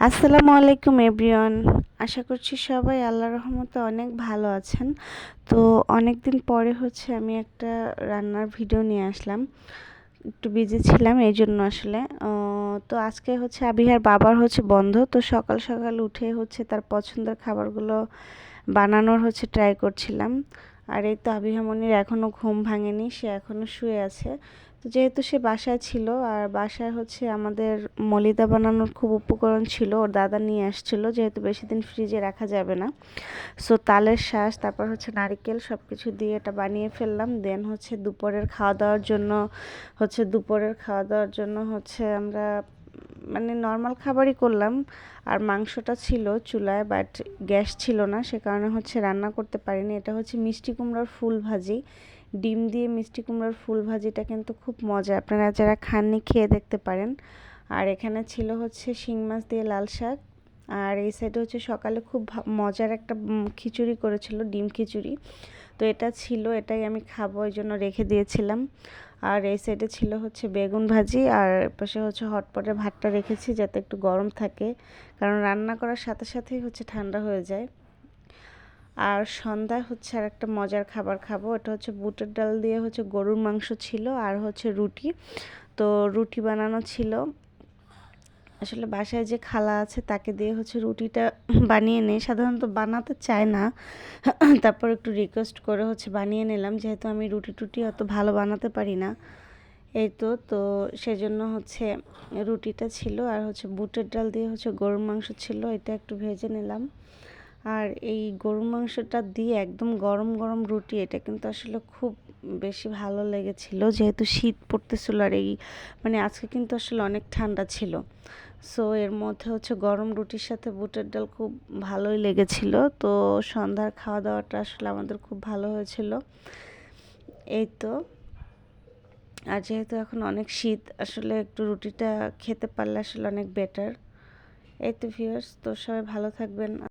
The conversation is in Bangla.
আসসালামু আলাইকুম, এভরিওয়ান। আশা করছি সবাই আল্লাহ রহমতে অনেক ভালো আছেন। তো অনেক দিন পরে হচ্ছে আমি একটা রান্নার ভিডিও নিয়ে আসলাম। একটু বিজি ছিলাম এই জন্য আসলে তো আজকে হচ্ছে আবিহার বাবার হচ্ছে বন্ধ। তো সকাল সকাল উঠে হচ্ছে তার পছন্দের খাবারগুলো বানানোর হচ্ছে ট্রাই করছিলাম। আর এই তো আবিহামনির এখনও ঘুম ভাঙেনি, সে এখনও শুয়ে আছে। তো যেহেতু সে বাসায় ছিল, আর বাসায় হচ্ছে আমাদের মলিদা বানানোর খুব উপকরণ ছিল, ওর দাদা নিয়ে আসছিল, যেহেতু বেশি দিন ফ্রিজে রাখা যাবে না। সো তালের শ্বাস তারপর হচ্ছে নারিকেল সব কিছু দিয়ে এটা বানিয়ে ফেললাম। দেন হচ্ছে দুপুরের খাওয়া দাওয়ার জন্য, হচ্ছে দুপুরের খাওয়া দাওয়ার জন্য হচ্ছে আমরা মানে নর্মাল খাবারই করলাম। আর মাংসটা ছিল চুলায় বাট গ্যাস ছিল না, সে কারণে হচ্ছে রান্না করতে পারিনি। এটা হচ্ছে মিষ্টি কুমড়োর ফুল ভাজি। ডিম দিয়ে মিষ্টি কুমড়োর ফুল ভাজিটা কিন্তু খুব মজা। আপনারা যারা খাননি খেয়ে দেখতে পারেন। আর এখানে ছিল হচ্ছে শিং মাছ দিয়ে লাল শাক। আর এই সাইডে হচ্ছে সকালে খুব মজার একটা খিচুড়ি করেছিল, ডিম খিচুড়ি। তো এটা ছিল, এটাই আমি খাব ওই জন্য রেখে দিয়েছিলাম। আর এই সাইডে ছিল হচ্ছে বেগুন ভাজি, আর পাশে হচ্ছে হটপটে ভাতটা রেখেছি, যাতে একটু গরম থাকে। কারণ রান্না করার সাথে সাথেই হচ্ছে ঠান্ডা হয়ে যায়। আর সন্ধ্যায় হচ্ছে আর একটা মজার খাবার খাব, এটা হচ্ছে বুটের ডাল দিয়ে হচ্ছে গরুর মাংস ছিল, আর হচ্ছে রুটি। তো রুটি বানানো ছিল। আসলে বাসায় যে খালা আছে তাকে দিয়ে হচ্ছে রুটিটা বানিয়ে নেই। সাধারণত বানাতে চায় না। তারপর একটু রিকোয়েস্ট করে হচ্ছে বানিয়ে নিলাম। যেহেতু আমি রুটি টুটি অত ভালো বানাতে পারি না। এই তো তো সেজন্য হচ্ছে রুটিটা ছিল আর হচ্ছে বুটের ডাল দিয়ে হচ্ছে গরুর মাংস ছিল, এটা একটু ভেজে নিলাম। আর এই গরুর মাংসটা দিয়ে একদম গরম গরম রুটি, এটা কিন্তু আসলে খুব বেশি ভালো লেগেছিল। যেহেতু শীত পড়তেছিল আর এই মানে আজকে কিন্তু আসলে অনেক ঠান্ডা ছিল। সো এর মধ্যে হচ্ছে গরম রুটির সাথে বুটের ডাল খুব ভালোই লেগেছিল। তো সন্ধ্যার খাওয়া দাওয়াটা আসলে আমাদের খুব ভালো হয়েছিল। এই তো। আর যেহেতু এখন অনেক শীত, আসলে একটু রুটিটা খেতে পারলে আসলে অনেক বেটার এই তো ভিউয়ার্স তো সবাই ভালো থাকবেন।